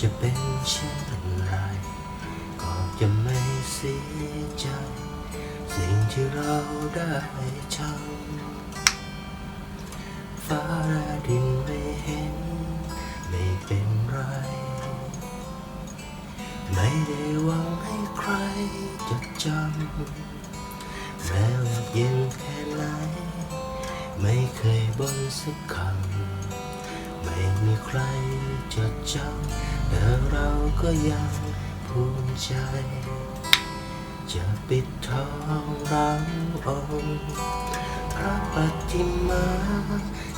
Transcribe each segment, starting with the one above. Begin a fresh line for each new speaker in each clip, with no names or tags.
จะเป็นเช่นไร ก็จะไม่เสียใจ สิ่งที่เราได้ทำฟ้าและดินไม่เห็น ไม่เป็นไร ไม่ได้หวังให้ใครจดจำแม้ว่าเย็นแค่ไหน ไม่เคยบ่นสักคำ ไม่มีใครจดจำแต่เราก็ยังภูมิใจ จะปิดทองรังองค์พระปฏิมา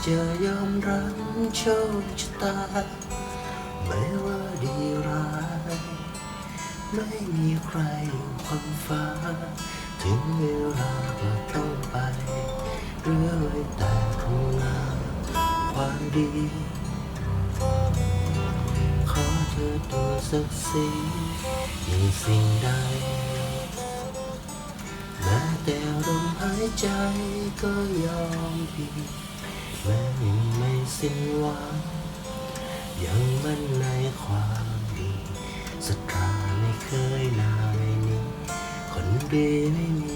จะยอมรับโชคชะตา ไม่ว่าดีร้าย ไม่มีใครอยู่ความฟ้า ถึงเวลาก็ต้องไปเหลือไว้แต่คุณงา ความดี ขอเธอตัวสักสีมีสิ่งใดแม้แต่ลมหายใจก็ยอมพีแม้ยังไม่สิ้นหวังยังมั่นในความดีศรัทธาไม่เคยนายนี้คนดีไม่มี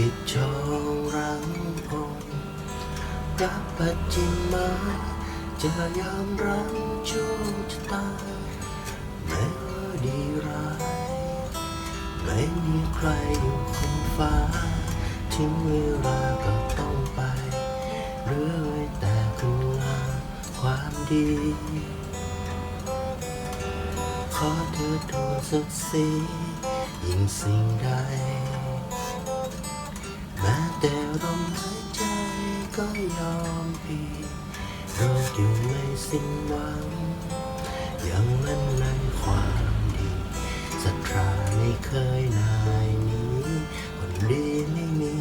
ปิดช่องรังพงรับปัจจิมาจะยอมรับโชคชะตาแม้ว่ดีร้ายไม่มีใครอยู่คงฟ้าถึงเวลาก็ต้องไปเหลือไว้แต่คุณงามความดี ขอเธอโทษสักสียิ่งสิ่งใด แต่ลมหายใจก็ยอมพีเราอยู่ไม่สิ้นหวัง ยังมั่นในความดีศรัทธาไม่เคยนายนี้ คนดีไม่มี